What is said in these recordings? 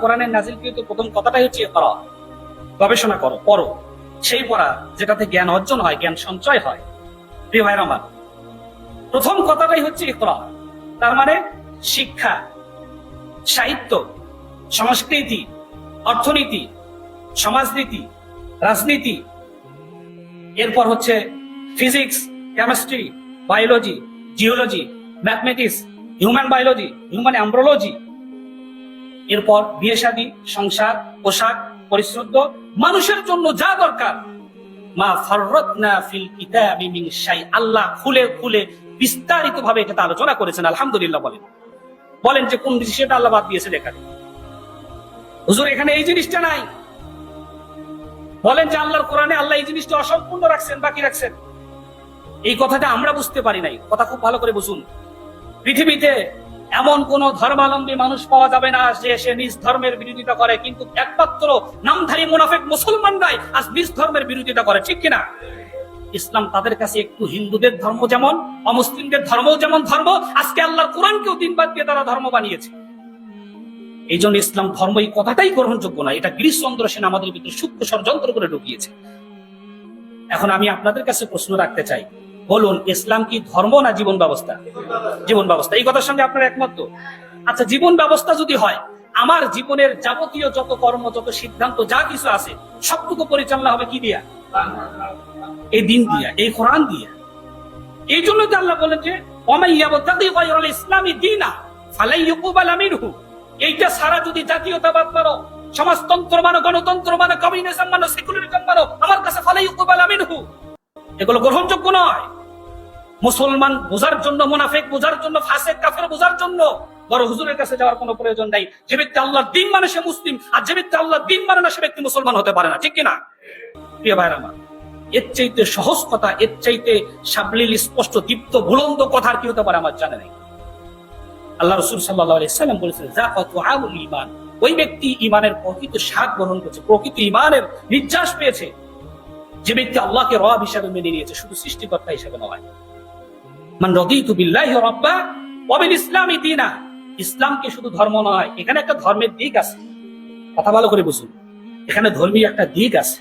কোরআনের নাজিলকৃত প্রথম কথাটাই হচ্ছে ইকরা গবেষণা করো, পড়ো। সেই পড়া যেটাতে জ্ঞান অর্জন হয়, জ্ঞান সঞ্চয় হয়। প্রিয় ভাইরা আমার, প্রথম কথাটাই হচ্ছে ইকরা তার মানে শিক্ষা, সাহিত্য, সংস্কৃতি, অর্থনীতি, সমাজনীতি, রাজনীতি, এরপর হচ্ছে physics, chemistry, biology, geology, mathematics, human biology, human embryology এরপর বিয়ে শাদী, সংসার, পোশাক, পরিশ্রদ্ধ, মানুষের জন্য যা দরকার। মা ফিল কিতাবি মিন শাই, আল্লাহ খুলে খুলে বিস্তারিত ভাবে এটা আলোচনা করেছেন, আলহামদুলিল্লাহ বলেন। বলেন যে কোন বিষয়টা আল্লাহ বাদ এখানে হুজুর, এখানে এই জিনিসটা নাই। বলেন যে আল্লাহর কোরআনে আল্লাহ এই জিনিসটা অসম্পূর্ণ রাখছেন, বাকি রাখছেন। এই কথাটা আমরা বুঝতে পারি নাই। কথা খুব ভালো করে বুঝুন। পৃথিবীতে এমন কোন ধর্মাবলম্বী মানুষ পাওয়া যাবে না যে সে নিজ ধর্মের বিরোধিতা করে, কিন্তু একমাত্র নামধারী মুনাফেক মুসলমানরাই আজ নিজ ধর্মের বিরোধিতা করে, ঠিক কিনা? ইসলাম তাদের কাছে একটু হিন্দুদের ধর্ম যেমন, অমুসলিমদের ধর্ম যেমন ধর্ম, আজকে আল্লাহর কোরআনকেও দিন বাদ দিয়ে তারা ধর্ম বানিয়েছে। এই জন্য ইসলাম ধর্ম এই কথাটাই গ্রহণযোগ্য না এটা গিরিশচন্দ্র সেন আমাদের ভিতরে সূক্ষ্ম ষড়যন্ত্র করে ঢুকিয়েছে। এখন আমি আপনাদের কাছে প্রশ্ন রাখতে চাই বলুন, ইসলাম কি ধর্ম না জীবন ব্যবস্থা? জীবন ব্যবস্থা। এই কথার সঙ্গে আপনার একমত? আচ্ছা জীবন ব্যবস্থা যদি হয়, আমার জীবনের যাবতীয় যত কর্ম, যত সিদ্ধান্ত, যা কিছু আছে, সবটুকু পরিচালনা হবে কি দিয়া? এই দিন দিয়া, এই কোরআন দিয়া। এই জন্য তো আল্লাহ বলেন যে ইসলামি দীনা, ফালাই ইউকুবাল মিনহু। এইটা সারা যদি জাতীয়তাবাদ মানো, সমাজতন্ত্র মানো, গণতন্ত্র মানো, কমিউনিজম মানো, সেকুলারিজম মানো, আমার কাছে ফালাই ইউকুবাল মিনহু। এগুলো গ্রহণযোগ্য নয়। মুসলমান বোঝার জন্য মুনাফেক, বোঝার জন্য ফাসেক, কাফের বোঝার জন্য বড় হুজুরের কাছে যাওয়ার কোনো প্রয়োজন নাই। যে ব্যক্তি আল্লাহ দিন মানে সে মুসলিম, আর যে ব্যক্তি আল্লাহ দিন মানে না সে ব্যক্তি মুসলমান হতে পারে না, ঠিক কিনা? প্রিয় ভাইরা আমার, এর চাইতে সহজ কথা, এর চাইতে সাবলীল, স্পষ্ট, দীপ্ত ভুলন্দ কথা আর কি হতে পারে আমার জানা নেই। আল্লাহ রসুল সাল্লাম বলেছেন যা কত আমুল ইমান ওই ব্যক্তি ইমানের প্রকৃত স্বাদ গ্রহণ করেছে, প্রকৃত ইমানের নির্যাস পেয়েছে। যে ব্যক্তি আল্লাহকে রব হিসাবে মেনে নিয়েছে, শুধু সৃষ্টিকর্তা হিসাবে নয় মান রদিতু বিল্লাহি রাব্বা ওয়া বিল ইসলামি দীনা। ইসলামকে শুধু ধর্ম নয়, এখানে একটা ধর্মের দিক আছে। কথা ভালো করে বুঝুন। এখানে ধর্মীয় একটা দিক আছে।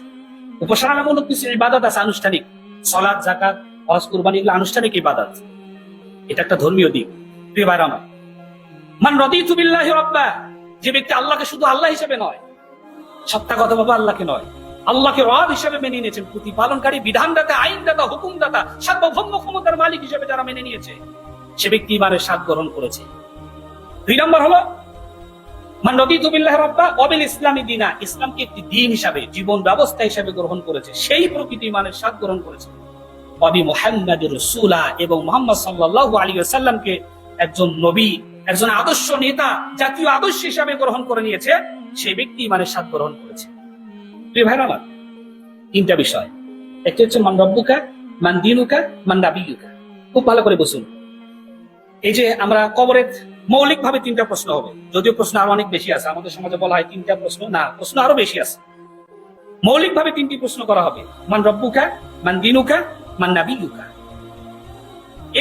উপাসনামূলক কিছু ইবাদত আছে আনুষ্ঠানিক। সলাদ জাকাত হজ, কুরবানি, এগুলো আনুষ্ঠানিক ইবাদত। এটা একটা ধর্মীয় দিক। প্রিয় ভাইরা আমার, মান রদিতু বিল্লাহি রাব্বা, যে ব্যক্তি আল্লাহকে শুধু আল্লাহ হিসেবে নয়, সত্তাগতভাবে আল্লাহকে নয় আল্লাহকে রব হিসেবে মেনে নিয়েছেন। প্রতিপালনকারী, বিধানদাতা, আইনদাতা, হুকুমদাতা, সার্বভৌম ক্ষমতার মালিক হিসেবে যারা মেনে নিয়েছে, সে ব্যক্তি ইমানের স্বাদ গ্রহণ করেছে। দুই নম্বর হলো ইসলামকে একটি দিন হিসাবে, জীবন ব্যবস্থা হিসাবে গ্রহণ করেছে। সেই প্রকৃতি ইমানের স্বাদ গ্রহণ করেছে। অবি মোহাম্মদের রসুলা এবং মোহাম্মদ সাল্লাহ আলী সাল্লামকে একজন নবী, একজন আদর্শ নেতা, জাতীয় আদর্শ হিসাবে গ্রহণ করে নিয়েছে। সেই ব্যক্তি ইমানের স্বাদ গ্রহণ করেছে। প্রিয় ভাই আমার তিনটা বিষয়। একটি হচ্ছে মান রব্বুকা, মান দিনুকা, মান নাবিয়ুকা। খুব ভালো করে বসুন এই যে আমরা কবরের মৌলিক ভাবে তিনটা প্রশ্ন হবে। যদিও প্রশ্ন আরও অনেক বেশি আছে। আমাদের সমাজে বলা হয় তিনটা প্রশ্ন। না, প্রশ্ন আরও বেশি আছে। মৌলিক ভাবে তিনটি প্রশ্ন করা হবে। মান রব্বুকা, মান দিনুকা, মান নাবিয়ুকা।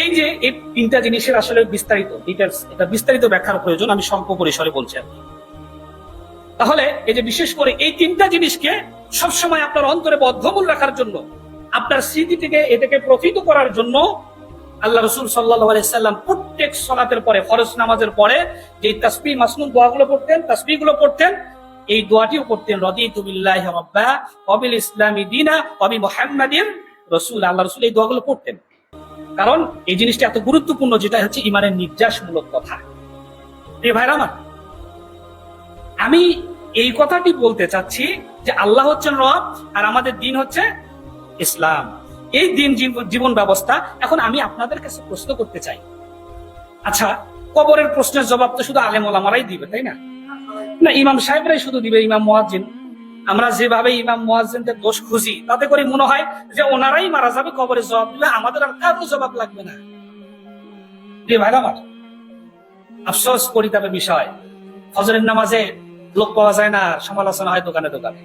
এই যে এই তিনটা জিনিসের আসলে বিস্তারিত ডিটেলস এটা বিস্তারিত ব্যাখ্যার প্রয়োজন। আমি স্বল্প পরিসরে বলছি কি। তাহলে এই যে বিশেষ করে এই তিনটা জিনিসকে সবসময় আপনার অন্তরে বদ্ধমূল রাখার জন্য, আপনার স্মৃতি থেকে এটাকে প্রকৃত করার জন্য আল্লাহ রসুল সাল্লাহ সাল্লাম প্রত্যেক সলাতের পরে, ফরজ নামাজের পরে যে তাসবি মাসনুন দোয়াগুলো পড়তেন তাসবি গুলো পড়তেন, এই দোয়াটিও পড়তেন, রদিতু বিল্লাহি রাব্বা, ওয়া বিল ইসলামি দীনা, ওয়া বি মুহাম্মাদিন রাসূল। আল্লাহ রসুল এই দোয়াগুলো পড়তেন। কারণ এই জিনিসটা এত গুরুত্বপূর্ণ, যেটা হচ্ছে ইমানের নির্যাসমূলক কথা। এ ভাইরা আমার আমি এই কথাটি বলতে চাচ্ছি যে আল্লাহ হচ্ছেন রব আর আমাদের দিন হচ্ছে ইসলাম। এই দিন জীব- জীবন ব্যবস্থা এখন আমি আপনাদের কাছে প্রশ্ন করতে চাই। আচ্ছা কবরের প্রশ্নের জবাব তো শুধু আলেম ওলামারাই দিবে, তাই না? না, ইমাম সাহেবরাই শুধু দিবে, ইমাম মুয়াজ্জিন। আমরা যেভাবে ইমাম মুয়াজ্জিনদের দোষ খুঁজি, তাতে করে মনে হয় যে ওনারাই মারা যাবে কবরের জবাব দিলে আমাদের আর কারও জবাব লাগবে না। ভাই আমার, আফসোস পরিতাপের বিষয়, ফজরের নামাজে লোক পাওয়া যায় না, সমালোচনা হয় দোকানে দোকানে।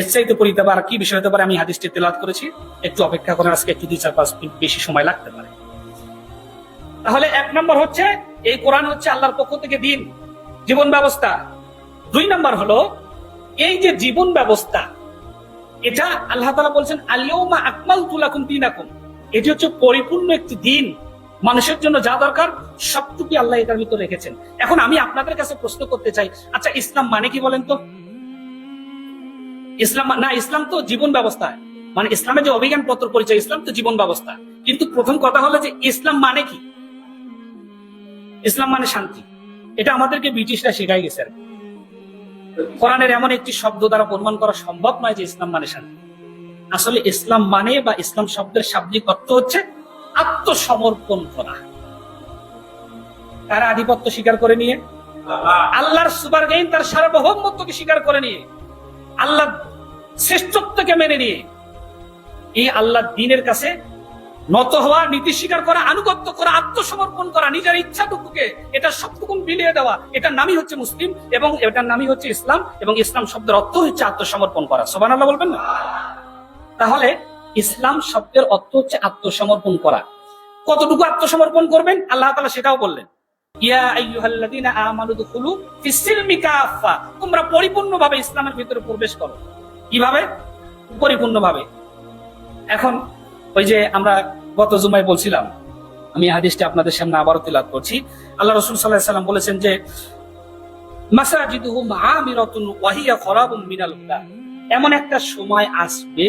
এর চাইতে পরিতাপ আর কি বিষয় হতে পারে, আমি হাদিসটি তেলাত করেছি। একটু অপেক্ষা করেন, আজকে একটু দুই, চার, পাঁচ মিনিট বেশি সময় লাগতে পারে। তাহলে এক নম্বর হচ্ছে, এই কোরআন হচ্ছে আল্লাহর পক্ষ থেকে দিন, জীবন ব্যবস্থা। দুই নাম্বার হলো, এই যে জীবন ব্যবস্থা, এটা আল্লাহ তালা বলছেন আলিয়মা আকমাল তুলাকুম দিনাকুম। এটি হচ্ছে পরিপূর্ণ একটি দিন। মানুষের জন্য যা দরকার সবটুকু আল্লাহ এটার ভিতরে রেখেছেন। এখন আমি আপনাদের কাছে প্রশ্ন করতে চাই আচ্ছা ইসলাম মানে কি বলেন তো? ইসলাম না, ইসলাম তো জীবন ব্যবস্থা। মানে ইসলামের যে অভিজ্ঞান পত্র পরিচয়, ইসলাম তো জীবন ব্যবস্থা। কিন্তু প্রথম কথা হলো যে ইসলাম মানে কি? ইসলাম মানে শান্তি। এটা আমাদেরকে ব্রিটিশরা শেখাই গেছে আর কোরআনের এমন একটি শব্দ দ্বারা প্রমাণ করা সম্ভব নয় যে ইসলাম মানে শান্তি। আসলে ইসলাম মানে বা ইসলাম শব্দের শাব্দিক অর্থ হচ্ছে আত্মসমর্পণ করা। তারা আধিপত্য স্বীকার করে নিয়ে, আল্লাহর সুপার তার সার্বভৌমত্বকে স্বীকার করে নিয়ে আল্লাহ শ্রেষ্ঠত্বকে মেনে নিয়ে, এই আল্লাহ দিনের কাছে নত হওয়া, নীতি স্বীকার করা, আনুগত্য করা, আত্মসমর্পণ করা, নিজের ইচ্ছাটুকুকে এটা সবটুকু বিলিয়ে দেওয়া, এটার নামই হচ্ছে মুসলিম এবং এটার নামই হচ্ছে ইসলাম এবং ইসলাম শব্দের অর্থ হচ্ছে আত্মসমর্পণ করা। সোবান আল্লাহ বলবেন না? তাহলে ইসলাম শব্দের অর্থ হচ্ছে আত্মসমর্পণ করা। কতটুকু আত্মসমর্পণ করবেন? আল্লাহ তাআলা সেটাও বললেন। তোমরা ইসলামের ভিতরে প্রবেশ করো। কীভাবে? এখন ওই যে আমরা গত বলছিলাম, আমি হাদিসটা আপনাদের সামনে আবারও তিলাত করছি। আল্লাহ রসুল সাল্লাহ সাল্লাম বলেছেন যে আমিরাতুন ওয়াহিয়া মিনাল এমন একটা সময় আসবে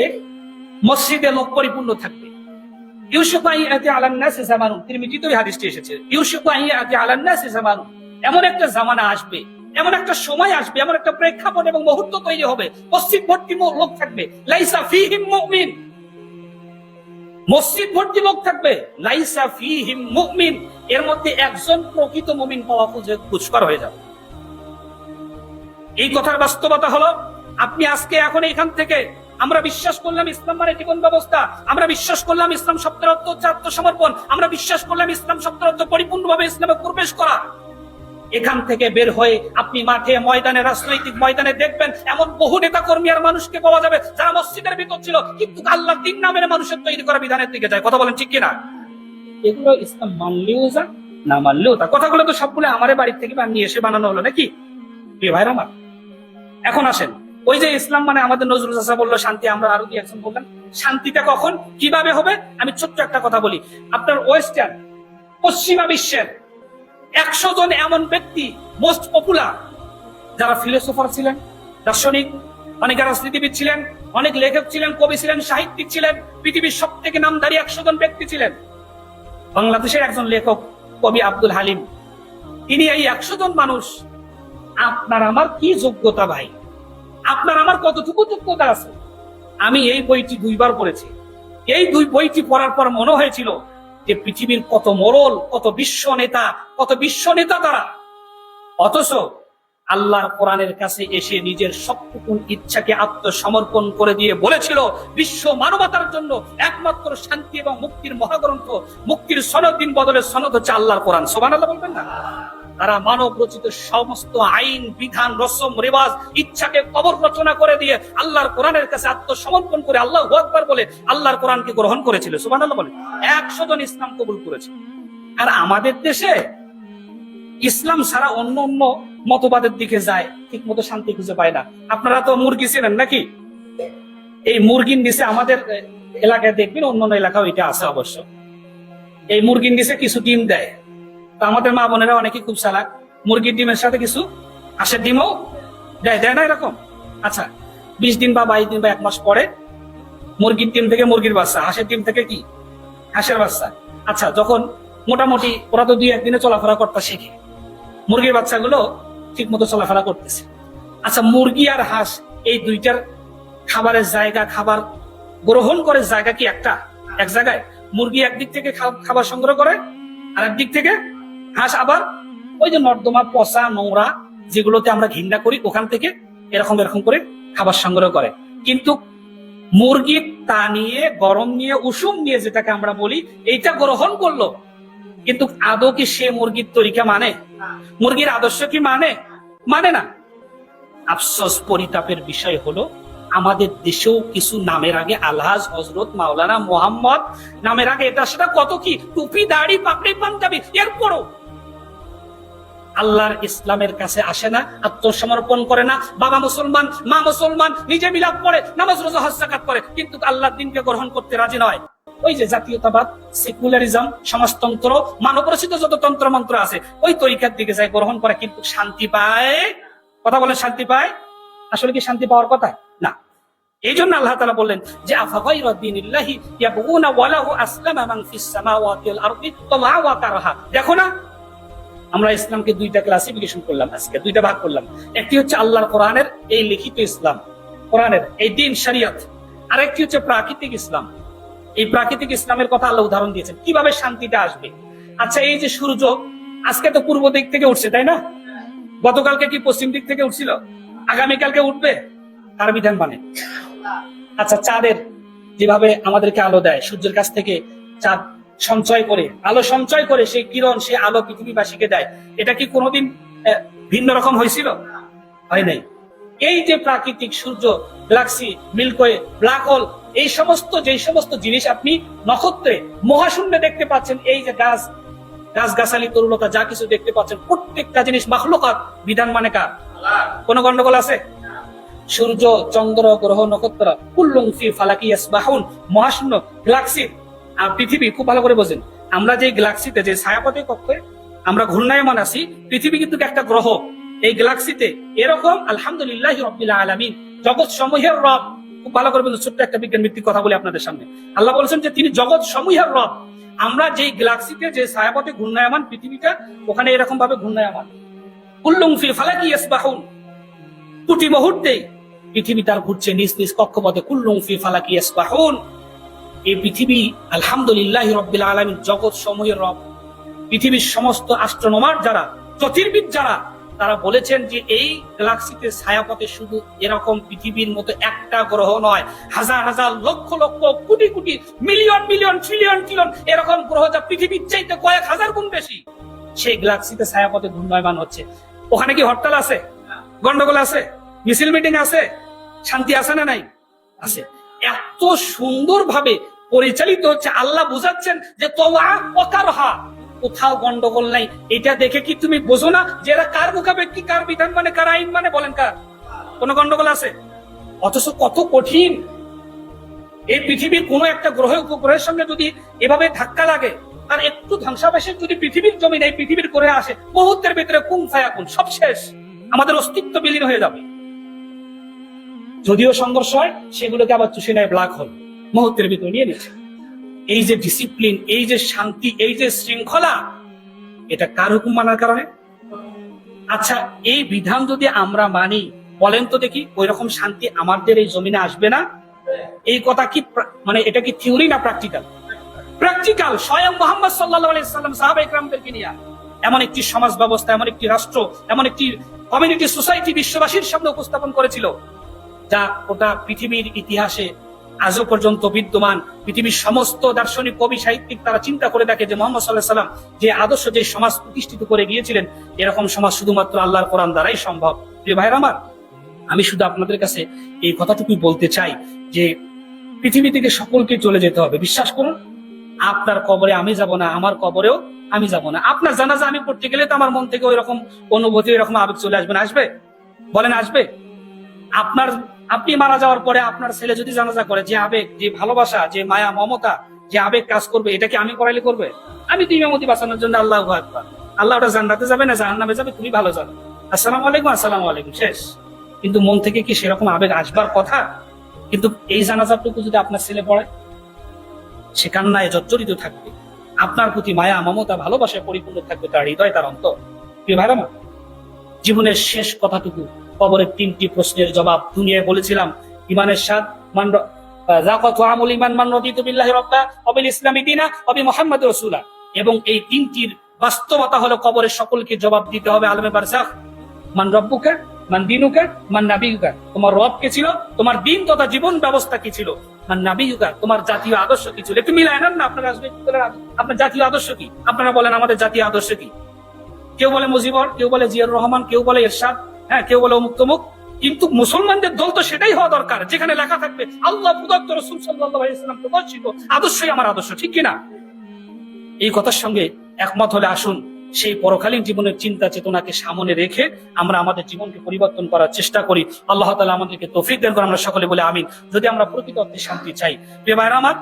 মসজিদে লোক পরিপূর্ণ থাকবে। ইউসুফ ওই হাদিসটি এসেছে। ইউসুফ জামানুন এমন একটা জামানা আসবে, এমন একটা সময় আসবে, এমন একটা প্রেক্ষাপট এবং মুহূর্ত তৈরি হবে, মসজিদ ভর্তি লোক থাকবে, লাইসা ফিহিম মুমিন। মসজিদ ভর্তি লোক থাকবে, লাইসা ফিহিম মুমিন। এর মধ্যে একজন প্রকৃত মুমিন পাওয়া খুঁজে দুষ্কর হয়ে যাবে। এই কথার বাস্তবতা হলো, আপনি আজকে এখন এখান থেকে আমরা বিশ্বাস করলাম ইসলাম মানে জীবন ব্যবস্থা। আমরা বিশ্বাস করলাম ইসলাম শব্দের অর্থ হচ্ছে আত্মসমর্পণ। আমরা বিশ্বাস করলাম ইসলাম শব্দের অর্থ পরিপূর্ণভাবে ইসলামে প্রবেশ করা। এখান থেকে বের হয়ে আপনি মাঠে, ময়দানে, রাজনৈতিক ময়দানে দেখবেন এমন বহু নেতা কর্মী আর মানুষকে পাওয়া যাবে যারা মসজিদের ভিতর ছিল, কিন্তু আল্লাহ তিন নামের মানুষের তৈরি করা বিধানের দিকে যায়। কথা বলেন ঠিক কিনা? এগুলো ইসলাম মানলেও যা, না মানলেও তা। কথাগুলো তো সবগুলো আমার বাড়ির থেকে নিয়ে এসে বানানো হলো নাকি? প্রিয় ভাইরা আমার, এখন আসেন। ওই যে ইসলাম মানে আমাদের নজরুল চাষা বলল, শান্তি আমরা আরও দিয়ে একজন বললাম। শান্তিটা কখন? কীভাবে হবে? আমি ছোট্ট একটা কথা বলি। আপনার ওয়েস্টার্ন পশ্চিমা বিশ্বের একশো জন এমন ব্যক্তি মোস্ট পপুলার যারা ফিলোসোফার ছিলেন, দার্শনিক, অনেক রাজনীতিবিদ ছিলেন, অনেক লেখক ছিলেন, কবি ছিলেন, সাহিত্যিক ছিলেন, পৃথিবীর সব থেকে নামধারী একশো জন ব্যক্তি ছিলেন। বাংলাদেশের একজন লেখক, কবি আব্দুল হালিম। তিনি এই একশো জন মানুষ, আপনার আমার কি যোগ্যতা ভাই? আপনার আমার কতটুকু যোগ্যতা আছে? আমি এই বইটি দুইবার পড়েছি। এই দুই বইটি পড়ার পর মনে হয়েছিল যে পৃথিবীর কত মোরল, কত বিশ্ব নেতা, কত বিশ্ব নেতা তারা। অথচ আল্লাহর কোরআনের কাছে এসে নিজের সবটুকু ইচ্ছাকে আত্মসমর্পণ করে দিয়ে বলেছিল, বিশ্ব মানবতার জন্য একমাত্র শান্তি এবং মুক্তির মহাগ্রন্থ, মুক্তির সনদ দিন বদলের সনদ হচ্ছে আল্লাহর কোরআন। সোবান আল্লাহ বলবেন না? তারা মানব রচিত সমস্ত আইন, বিধান, রসম, রেওয়াজ, ইচ্ছাকে কবর রচনা করে দিয়ে আল্লাহর কোরআনের কাছে আত্মসমর্পণ করে আল্লাহ আকবার বলে আল্লাহর কোরআনকে গ্রহণ করেছিল। সুবান আল্লাহ বলে একশো জন ইসলাম কবুল করেছে। আর আমাদের দেশে ইসলাম ছাড়া অন্য অন্য মতবাদের দিকে যায় ঠিক মতো শান্তি খুঁজে পায় না। আপনারা তো মুরগি ছিলেন নাকি? এই মুরগির নিচে আমাদের এলাকায় দেখবেন অন্য অন্য এলাকাও এটা আছে অবশ্য। এই মুরগির নিচে কিছু ডিম দেয়। তো আমাদের মা বোনেরা অনেকে খুব চালাক। মুরগির ডিমের সাথে কিছু হাঁসের ডিমও দেয় দেয় না এরকম? আচ্ছা বিশ দিন বা বাইশ দিন বা এক মাস পরে মুরগির ডিম থেকে মুরগির বাচ্চা, হাঁসের ডিম থেকে কি? হাঁসের বাচ্চা। আচ্ছা যখন মোটামুটি ওরা তো দুই একদিনে চলাফেরা করতে শেখে। মুরগির বাচ্চাগুলো ঠিক মতো চলাফেরা করতেছে। আচ্ছা মুরগি আর হাঁস এই দুইটার খাবারের জায়গা, খাবার গ্রহণ করে জায়গা কি একটা? এক জায়গায়? মুরগি একদিক থেকে খাবার সংগ্রহ করে আর একদিক থেকে হাঁস আবার ওই যে নর্দমা, পচা, নোংরা যেগুলোতে আমরা ঘৃণা করি, ওখান থেকে এরকম এরকম করে খাবার সংগ্রহ করে। কিন্তু মুরগির তা নিয়ে, গরম নিয়ে, উষুম নিয়ে যেটাকে আমরা বলি, এইটা গ্রহণ করল। কিন্তু আদৌ কি সে মুরগির তরিকা মানে? মুরগির আদর্শ কি মানে? মানে না। আফসোস পরিতাপের বিষয় হলো, আমাদের দেশেও কিছু নামের আগে আলহাজ হজরত মাওলানা মোহাম্মদ নামের আগে এটা, সেটা কত কি? টুপি, দাড়ি, পাপড়ি, পাঞ্জাবি, এরপরও আল্লাহর ইসলামের কাছে আসে না, আত্মসমর্পণ করে না। বাবা মুসলমান, মা মুসলমান, নিজে মিলাপ করে নামাজ, রোজা, হজ, জাকাত করে কিন্তু আল্লাহর দিনকে গ্রহণ করতে রাজি নয়। ওই যে জাতীয়তাবাদ, সেকুলারিজম, সমাজতন্ত্র, মানবরচিত যত তন্ত্র মন্ত্র আছে, ওই তরিকার দিকে যায় গ্রহণ করে, কিন্তু শান্তি পায়? কথা বলে শান্তি পায়? আসলে কি শান্তি পাওয়ার কথা? না। এই জন্য আল্লাহ তাআলা বললেন, যে দেখো না আমরা ইসলামকে দুইটা ক্লাসিফিকেশন করলাম আজকে, দুইটা ভাগ করলাম। একটি হচ্ছে আল্লাহর কোরআনের এই লিখিত ইসলাম, কোরআনের এই দিন শরিয়ত। আর একটি হচ্ছে প্রাকৃতিক ইসলাম। এই প্রাকৃতিক ইসলামের কথা আল্লাহ উদাহরণ দিয়েছেন। কীভাবে শান্তিটা আসবে? আচ্ছা এই যে সূর্য, আজকে তো পূর্ব দিক থেকে উঠছে, তাই না? গতকালকে কি পশ্চিম দিক থেকে উঠছিল? আগামীকালকে উঠবে? তার বিধান মানে। আচ্ছা চাঁদের যেভাবে আমাদেরকে আলো দেয়, সূর্যের কাছ থেকে চাঁদ সঞ্চয় করে, আলো সঞ্চয় করে সেই কিরণ সে আলো পৃথিবীবাসীকে দেয়। এটা কি কোনোদিন ভিন্ন রকম হয়েছিল? হয় নাই। এই যে প্রাকৃতিক সূর্য, galaxy, Milky Way, black hole, এই সমস্ত যে সমস্ত জিনিস আপনি নক্ষত্রে, মহাশূন্যে দেখতে পাচ্ছেন, এই যে গাছ গাছ গাছালি তরুণতা, যা কিছু দেখতে পাচ্ছেন, প্রত্যেকটা জিনিস মাখলুকাত বিধান মানে কার? কোন গন্ডগোল আছে? সূর্য, চন্দ্র, গ্রহ, নক্ষত্র কুল্লুং ফি ফালাকি ইয়াসবাহুন, মহাশূন্য, গ্যালাক্সি পৃথিবী খুব ভালো করে বোঝেন। আমরা যে গ্যালাক্সিতে, যে ছায়াপথে কক্ষে আমরা ঘূর্ণায়মান আছি, পৃথিবী কিন্তু একটা গ্রহ। এই গ্যালাক্সিতে এরকম আলহামদুলিল্লাহ আলামিন জগৎ সমূহের রব। খুব ভালো করে বলছেন ছোট্ট একটা বিজ্ঞান ভিত্তিক কথা বলি আপনাদের সামনে। আল্লাহ বলেছেন যে তিনি জগৎ সমূহের রব। আমরা যেই গ্যালাক্সিতে, যে ছায়াপথে ঘূর্ণায়মান, পৃথিবীটা ওখানে এরকম ভাবে ঘূর্ণায়মান। কুল্লুং ফি ফালাকি ইয়াসবাহুন। প্রতি মুহূর্তে পৃথিবী তার ঘুরছে নিজ নিজ কক্ষপথে। কুল্লুং ফি ফালাকি ইয়াসবাহুন। এই পৃথিবী আলহামদুলিল্লাহ রব্বিল আলামিন জগৎ সমূহের রব। পৃথিবীর সমস্ত অ্যাস্ট্রোনমার যারা, জ্যোতির্বিদ যারা, তারা বলেছেন যে এই গ্যালাক্সিতে ছায়াপথে শুধু এরকম পৃথিবীর মতো একটা গ্রহ নয়, হাজার হাজার lakh lakh crore crore million million trillion trillion এরকম গ্রহ যা পৃথিবীর চাইতে কয়েক হাজার গুণ বেশি। সেই গ্যালাক্সিতে ছায়াপথে ঘূর্ণায়মান হচ্ছে। ওখানে কি হরতাল আছে? গন্ডগোল আছে? মিছিল মিটিং আছে? শান্তি আছে না নাই? আছে। এত সুন্দর ভাবে পরিচালিত হচ্ছে। আল্লাহ বুঝাচ্ছেন যে তোয়া অকারহা কোথাও গন্ডগোল নাই। এটা দেখে কি তুমি বোঝো না যে এরা কার কি কার বিধান মানে কার আইন মানে? বলেন কার? কোন গন্ডগোল আছে? অথচ কত কঠিন। এই পৃথিবীর কোন একটা গ্রহ উপগ্রহের সঙ্গে যদি এভাবে ধাক্কা লাগে, আর একটু ধ্বংসাবেশের যদি পৃথিবীর জমি এই পৃথিবীর করে আসে, মুহূর্তের ভিতরে কুম ফায়াকুন সব শেষ। আমাদের অস্তিত্ব বিলীন হয়ে যাবে। যদিও সংঘর্ষ হয়, সেগুলোকে আবার চুষে নেয় ব্ল্যাক হোল। মুহূর্তের ভিতরে নিয়ে নিচ্ছে এই যে ডিসিপ্লিন এই যে শান্তি, এই যে শৃঙ্খলা, এটা কার হুকুম মানার কারণে? আচ্ছা এই বিধান যদি আমরা মানি, বলেন তো দেখি ওই রকম শান্তি আমাদের এই জমিনে আসবে না? এই কথা কি মানে এটা কি থিওরি না প্র্যাকটিক্যাল প্র্যাকটিক্যাল স্বয়ং মোহাম্মদ সাল্লাহ আলাইসাল্লাম সাহাবা ইকরামদেরকে নিয়ে এমন একটি সমাজ ব্যবস্থা, এমন একটি রাষ্ট্র, এমন একটি কমিউনিটি সোসাইটি বিশ্ববাসীর সামনে উপস্থাপন করেছিল, যা ওটা পৃথিবীর ইতিহাসে আজও পর্যন্ত বিদ্যমান পৃথিবীর সমস্ত দার্শনিক, কবি, সাহিত্যিক তারা চিন্তা করে দেখে যে মোহাম্মদ সাল্লাহ সাল্লাম যে আদর্শ, যে সমাজ প্রতিষ্ঠিত করে গিয়েছিলেন, এরকম সমাজ শুধুমাত্র আল্লাহর কোরআন দ্বারাই সম্ভব। প্রিয় ভাইয়ের আমার, আমি শুধু আপনাদের কাছে এই কথাটুকুই বলতে চাই যে পৃথিবী থেকে সকলকে চলে যেতে হবে। বিশ্বাস করুন, আপনার কবরে আমি যাব না, আমার কবরেও আমি যাব না। আপনার জানাজা আমি পড়তে গেলে তো আমার মন থেকে ওই রকম অনুভূতি এরকম আবেগ চলে আসবে না, আসবে? বলেন, আসবে? আপনার আপনি মারা যাওয়ার পরে আপনার ছেলে যদি জানাজা করে যে আবেগ যে ভালোবাসা যে মায়া মমতা যে আবেগ কাজ করবে এটা কি আমি করাইলে করবে? আমি তো ইমামতি বাঁচানোর জন্য আল্লাহ আকবার। আল্লাহ ওটা জান্নাতে যাবে না জাহান্নামে যাবে তুমি ভালো জানো আসসালামু আলাইকুম আসসালামু আলাইকুম শেষ। কিন্তু মন থেকে কি সেরকম আবেগ আসবার কথা? কিন্তু এই জানাজাটুকু যদি আপনার ছেলে পড়ে সে কান্নায় জর্জরিত থাকবে। আপনার প্রতি মায়া মমতা ভালোবাসায় পরিপূর্ণ থাকবে তার হৃদয় তার অন্তর। প্রিয় ভাইরা মা, জীবনের শেষ কথাটুকু কবরের তিনটি প্রশ্নের জবাব দুনিয়ায় বলেছিলাম। ইমানের স্বাদ মান জাকাত আমল ইমান মান রদিতু বিল্লাহি রাব্বা ইসলামি রাসূলা। এবং এই তিনটির বাস্তবতা হলো কবরের সকলকে জবাব দিতে হবে মান রব্বুকা, মান দিনুকা, মান তোমার রব কে ছিল? তোমার দিন তথা জীবন ব্যবস্থা কি ছিল? মান নাবিয়ুকা, তোমার জাতীয় আদর্শ কি ছিল? একটু মিলায় না, আপনার আদ- আপনার জাতীয় আদর্শ কি? আপনারা বলেন আমাদের জাতীয় আদর্শ কি? কেউ বলে মুজিবর, কেউ বলে জিয়ার রহমান, কেউ বলে এরশাদ। হ্যাঁ কেউ বলে অমুক তমুক, কিন্তু মুসলমানদের দল তো সেটাই হওয়া দরকার, যেখানে লেখা থাকবে, আল্লাহ প্রদত্ত রসুল সাল্লাহ ইসলাম প্রদর্শিত, আদর্শই আমার আদর্শ ঠিক কিনা? এই কথার সঙ্গে একমত হলে আসুন, সেই পরকালীন জীবনের চিন্তা চেতনাকে সামনে রেখে আমরা আমাদের জীবনকে পরিবর্তন করার চেষ্টা করি। আল্লাহ তালা আমাদেরকে তৌফিক দেন করে আমরা সকলে বলে আমিন। যদি আমরা প্রকৃত অর্থে শান্তি চাই। প্রিয় আমার